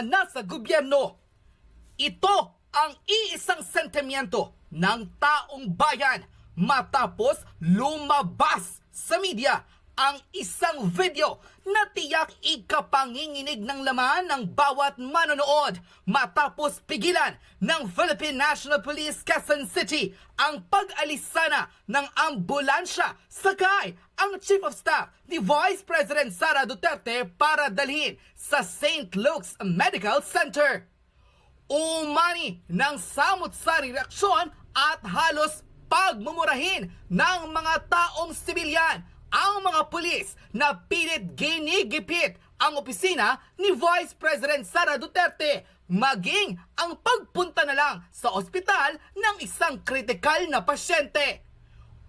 na sa gobyerno. Ito ang iisang sentimiento ng taong bayan matapos lumabas sa media ang isang video na tiyak ikapanginginig ng laman ng bawat manonood matapos pigilan ng Philippine National Police Quezon City ang pag-alis sana ng ambulansya sakay ang Chief of Staff ni Vice President Sara Duterte para dalhin sa St. Luke's Medical Center umani ng samot-sari reaksyon at halos pagmumurahin ng mga taong sibilyan ang mga pulis na pilit ginigipit ang opisina ni Vice President Sara Duterte maging ang pagpunta na lang sa ospital ng isang kritikal na pasyente.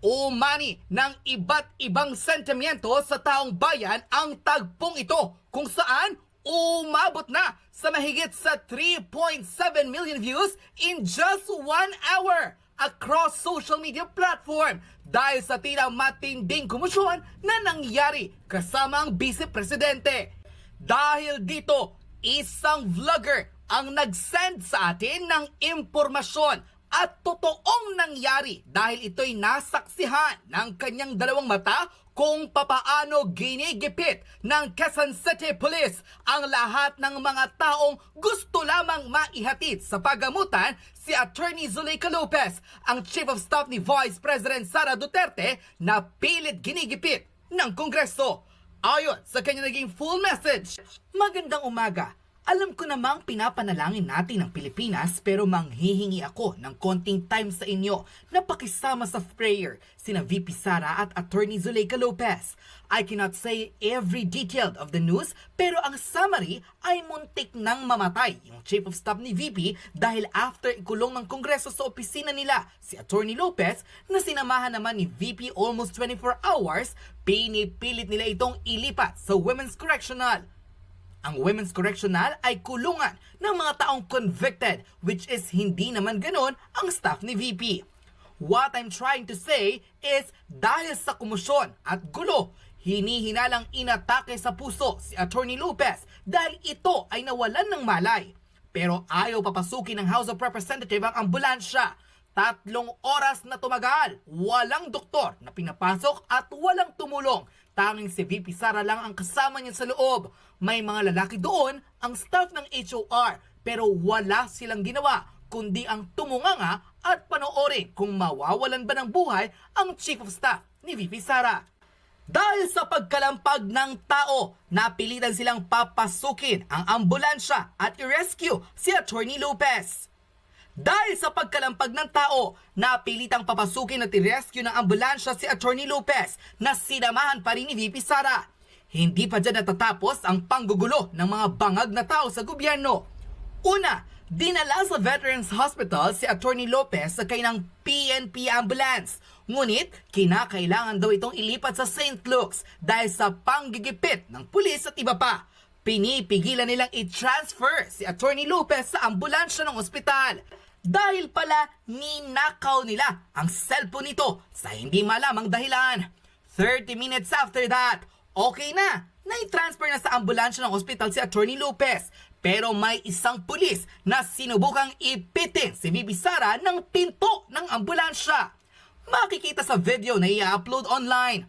Umani ng iba't ibang sentimiento sa taong bayan ang tagpong ito kung saan umabot na sa mahigit sa 3.7 million views in just one hour across social media platform dahil sa tila matinding kumusyon na nangyari kasama ang Vice Presidente. Dahil dito, isang vlogger ang nag-send sa atin ng impormasyon at totoong nangyari dahil ito'y nasaksihan ng kanyang dalawang mata kung papaano ginigipit ng Quezon City Police ang lahat ng mga taong gusto lamang maihatid sa pagamutan si Attorney Zuleika Lopez, ang Chief of Staff ni Vice President Sara Duterte na pilit ginigipit ng Kongreso. Ayon sa kanya naging full message, Magandang umaga. Alam ko namang pinapanalangin natin ang Pilipinas pero manghihingi ako ng konting time sa inyo na pakisama sa prayer sina VP Sara at Attorney Zuleika Lopez. I cannot say every detail of the news pero ang summary ay muntik nang mamatay yung Chief of Staff ni VP dahil after ikulong ng Kongreso sa opisina nila si Attorney Lopez na sinamahan naman ni VP almost 24 hours, pinipilit nila itong ilipat sa Women's Correctional. Ang Women's Correctional ay kulungan ng mga taong convicted which is hindi naman ganon ang staff ni VP. What I'm trying to say is dahil sa kumusyon at gulo, hinihinalang inatake sa puso si Attorney Lopez dahil ito ay nawalan ng malay. Pero ayaw papasukin ng House of Representatives ang ambulansya. Tatlong oras na tumagal, walang doktor na pinapasok at walang tumulong. Tanging si VP Sara lang ang kasama niya sa loob. May mga lalaki doon, ang staff ng HOR, pero wala silang ginawa kundi ang tumunganga at panoorin kung mawawalan ba ng buhay ang Chief of Staff ni VP Sara. Dahil sa pagkalampag ng tao, napilitan silang papasukin ang ambulansya at i-rescue si Attorney Lopez. Dahil sa pagkalampag ng tao, napilitang papasukin at i-rescue ng ambulansya si Attorney Lopez na sinamahan pa rin ni VP Sara. Hindi pa dyan natatapos ang panggugulo ng mga bangag na tao sa gobyerno. Una, dinala sa Veterans Hospital si Attorney Lopez sa kanyang PNP ambulance. Ngunit, kinakailangan daw itong ilipat sa St. Luke's dahil sa panggigipit ng pulis at iba pa. Pinipigilan nilang i-transfer si Attorney Lopez sa ambulansya ng ospital. Dahil pala ninakaw nila ang cellphone nito sa hindi malamang dahilan. 30 minutes after that, okay na, nai-transfer na sa ambulansya ng ospital si Attorney Lopez. Pero may isang pulis na sinubukang ipitin si Bibi Sara ng pinto ng ambulansya. Makikita sa video na i-upload online.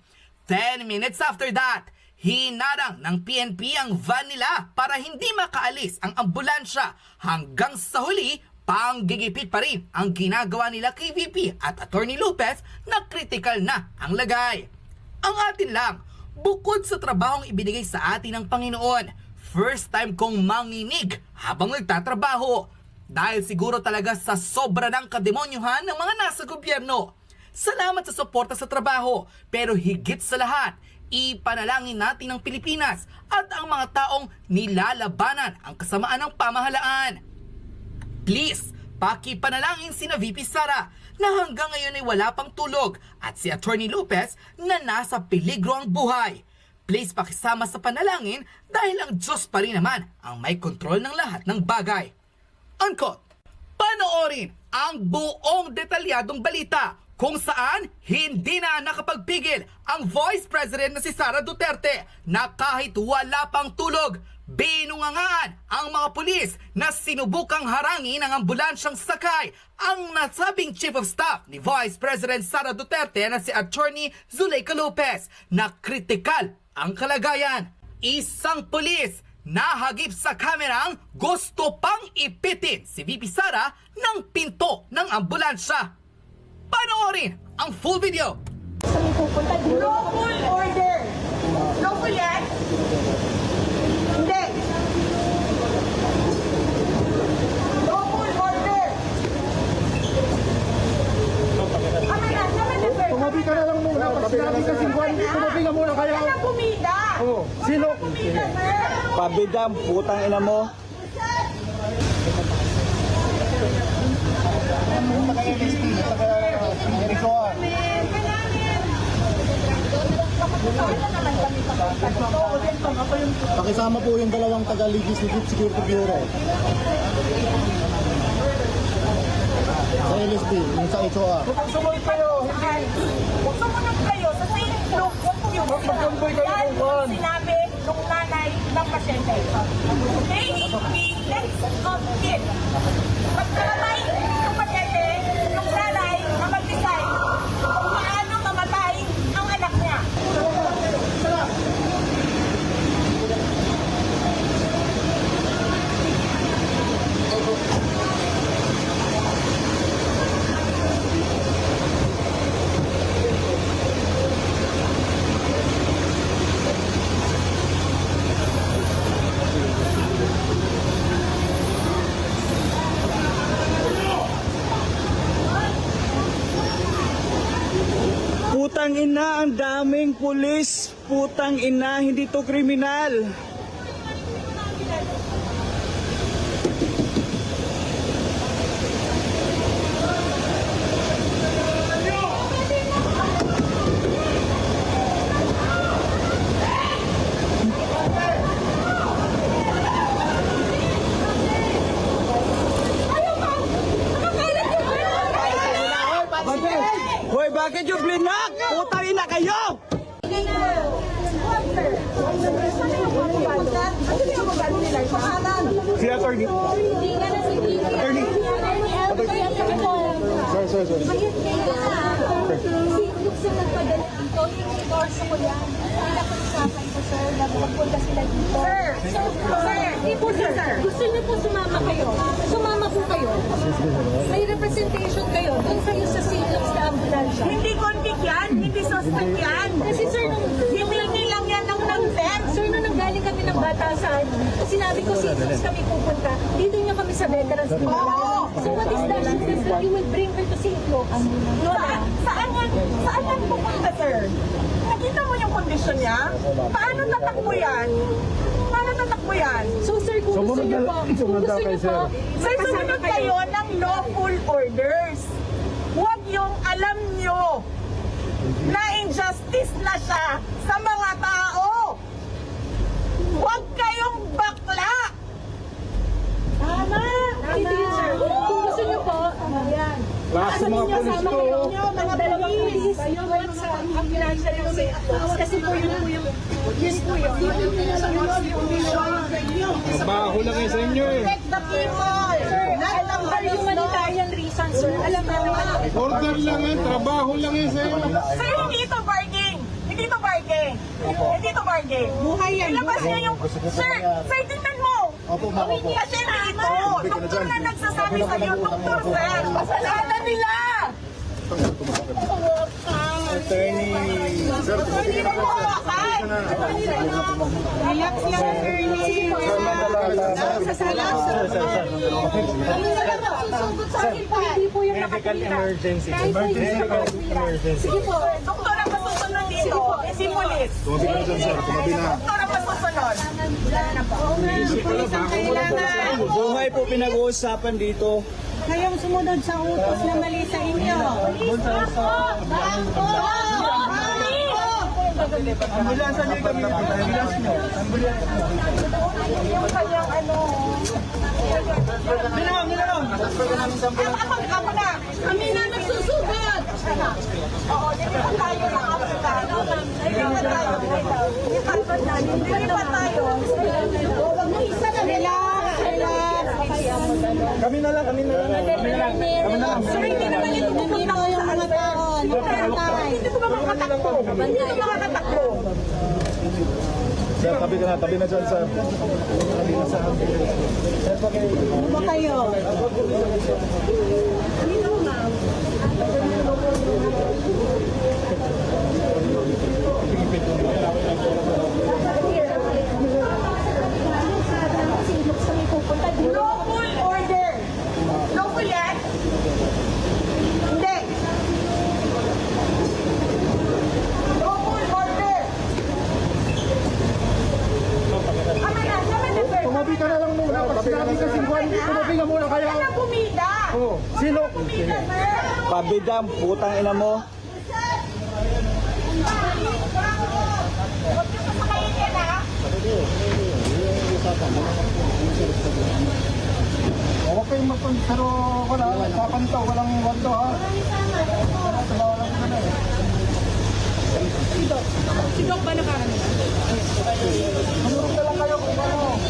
10 minutes after that, hinarang ng PNP ang van nila para hindi makaalis ang ambulansya hanggang sa huli panggigipit pa rin ang ginagawa nila kay VP at Attorney Lopez na critical na ang lagay. Ang atin lang, bukod sa trabahong ibinigay sa atin ng Panginoon, first time kong manginig habang nagtatrabaho. Dahil siguro talaga sa sobra ng kademonyuhan ng mga nasa gobyerno. Salamat sa suporta sa trabaho, pero higit sa lahat, ipanalangin natin ang Pilipinas at ang mga taong nilalabanan ang kasamaan ng pamahalaan. Please, pakipanalangin si na VP Sara na hanggang ngayon ay wala pang tulog at si Attorney Lopez na nasa peligro ang buhay. Please pakisama sa panalangin dahil ang Diyos pa rin naman ang may kontrol ng lahat ng bagay. Unquote. Panoorin ang buong detalyadong balita kung saan hindi na nakapagpigil ang Vice President na si Sara Duterte na kahit wala pang tulog, Binungangaan ang mga pulis na sinubukang harangin ang ambulansyang sakay ang nasabing Chief of Staff ni Vice President Sara Duterte na si Attorney Zuleika Lopez na kritikal ang kalagayan. Isang pulis nahagip sa kamerang gusto pang ipitin si VP Sara ng pinto ng ambulansya. Panoorin ang full video. kami pupunta dito. Lawful order. Lawful yan? Hindi. Lawful order. Ano na? Naman na, sir. Tumabi ka na lang muna. Pag sinabi ka 50, tumabi ka muna kaya. Wala pumida. Oh, sino? Pumida, sir. Pabidam, putang ina mo. Pakisama po yung dalawang taga-Legislative Security Bureau. Sa LSP, yung sa HOA. Sumunod kayo. Kung sumunod kayo sa same group, huwag po yung Yan yung sinabi nung nanay ng pasyente. Okay? Let's compete. Pagkakamay ng pasyente, nung nanay na mag-decide kung paano mamatay ang anak niya. Putang ina, ang daming pulis. Putang ina, hindi to kriminal. Hoy, bakit yung blinak? Putang ina kayo! Si attorney. Attorney. Sir, sir, sir. Sir, nagpadala dito, i-endorse ko yan. Pinapag-usapan ko, sir, na magpunta sila dito. Sir, Sir, sir, hindi po, sir. Gusto niyo po sumama kayo. Sumama po kayo. May representation kayo. Doon kayo sa Silos na ambulansya. hindi convict yan, hindi suspect yan. Kasi sir, nung Himingi lang yan ng consent. Sir, nung nanggaling kami ng batasan, sinabi ko Silos kami pupunta. Dito niyo kami sa veterans. Oo. So what is that? You will bring her to Silos. Lola. Saan, saan yan, saan yan pupunta, sir? Nakita mo yung kondisyon niya? Paano tatakbo yan? Paano tatakbo yan? So sir, kung gusto Sumunod niyo na- po, kung sumunod gusto na niyo kay po, sir. Sir, sumunod kayo ng lawful orders. Huwag yung alam nyo na injustice na siya sa mga tao. Huwag kayong bakla. Tama! Sir. Kung gusto niyo po, yan. Lakas mga pulis to. Mga dalawang yun sa ambulansya yung may Kasi po yun po yung, yun po yun. Baho lang kayo sa inyo eh. Protect the people. Alam ba yung humanitarian reason, sir? Alam namin alam. Order lang yan, trabaho lang yan sa inyo. Sir, hindi ito barging. Hindi ito barging. Hindi ito barging. Buhay yan. Ilabas niya yung... Sir, sir, tingnan mo. Opo, ma'am, opo. Kasi dito, doktor na nagsasabi sa'yo, doktor, sir. Kasalanan nila. Attorney. Hindi mo mo hawakan. Relax lang, attorney. Susugod sa akin po, hindi po yung nakapila. emergency. Kahit po emergency. Sige po. Doktor ang masusunod dito. Eh, si Pulis. Tumabi na dyan, sir. Tumabi na. Doktor ang masusunod. Buhay po pinag-uusapan dito. kayong sumunod sa utos na mali sa inyo. Ambulansa niyo kami. Ambulans niyo. Yung kanyang ano... Minamang, minamang. Ako, ako na. Kami na nagsusugod. Oo, pa tayo ng Africa. Pa tayo. Dito pa tayo. Dito pa tayo. Relax, relax. Kami na lang, kami na lang. Kami na lang. Kami na lang. Sir, hindi naman ito pupunta Dito yung mga tao. Nakantay. Hindi ko makakatakbo. Ko makakatakbo. Sir, tabi ka na, tabi na dyan, sir. Tabi na, sir. Sir, pag Ano kayo? Lawful order. Lawful yan? Hindi. Lawful order. Ama na, sama na, sir. Tumabi ka na lang muna. Pag sinabi ka 50, tumabi ka muna. Kaya, Kaya bumida. oh, sino? Bumida, sir. Pabidam, putang ina mo. Huwag niyo sasakayin yan, ha? Huwag kayong magpun, pero wala, usapan to, walang wando ha. Sumunod na lang kayo kung ano.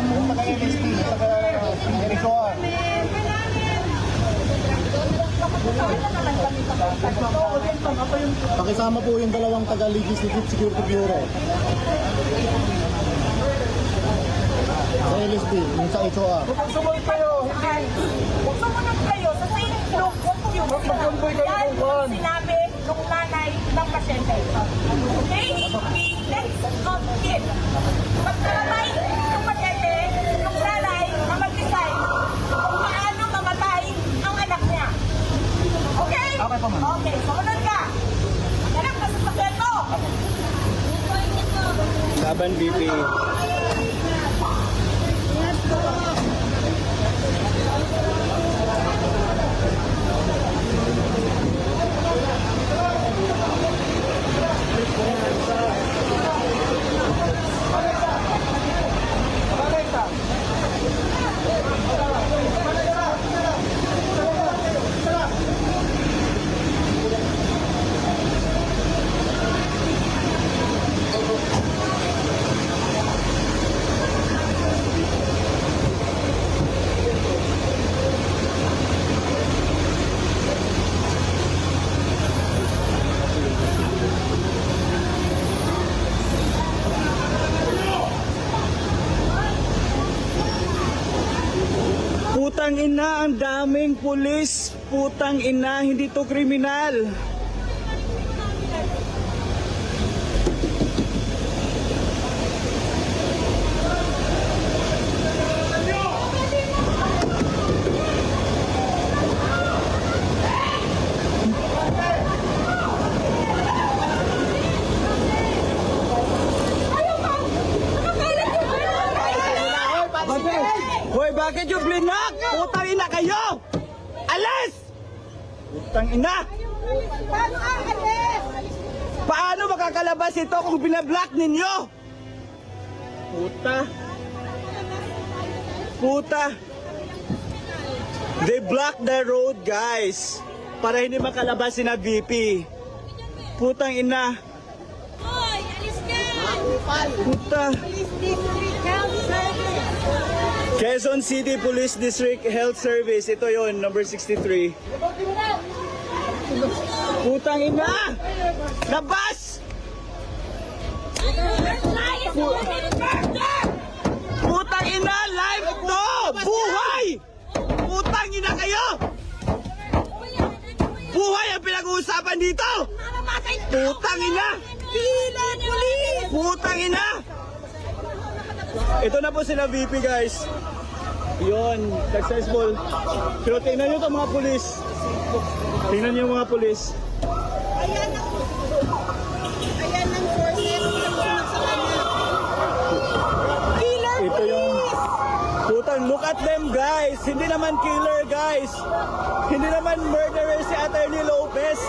Ano yung taga-LST, Pakisama po yung dalawang taga-Legislative Security Bureau. Sa LSP, yung sa HOA. Huwag sumunod kayo. Huwag sumunod kayo sa same group. Huwag kayo. Mag-convoy kayo Yan kung saan. sinabi nung nanay ng pasyente. Okay? Let's not kid. Pagkalamay ng pasyente, nung nanay na mag-decide kung paano mamatay ang anak niya. Okay? Po, ma'am. Okay, sumunod ka. Anak, nasa sakyan mo. Laban BP. Putang ina, ang daming pulis. Putang ina, hindi to kriminal. Hoy, bakit yung blinak? Putang ina kayo! Alis! Putang ina! Paano aalis? Paano makakalabas ito kung binablock ninyo? Puta. Puta. They block the road, guys. Para hindi makalabas si na VP. Putang ina. Hoy, alis ka! Puta. Service. Quezon City Police District Health Service. Ito yon number 63. Putang ina! Labas! Putang ina! Live to! Buhay! Putang ina kayo! Buhay ang pinag-uusapan dito! Putang ina! Putang ina! Ito na po sila VP guys. Yon, successful. Pero tingnan nyo to mga pulis. Tingnan nyo mga pulis. Ayan ang Ayan ang forces. Killer Ito yung putang look at them guys. Hindi naman killer guys. Hindi naman murderer si Attorney Lopez.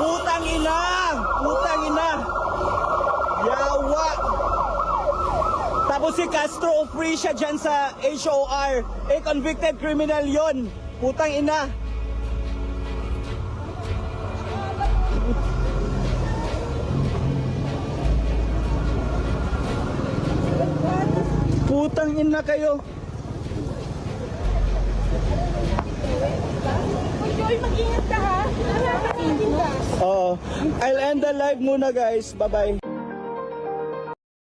Putang ina! Putang ina! Jose Castro, free siya dyan sa HOR. Eh, convicted criminal yon. Putang ina. Putang ina kayo. Joy, mag-ingat ka ha. Mag-ingat. Oo. I'll end the live muna guys. Bye-bye.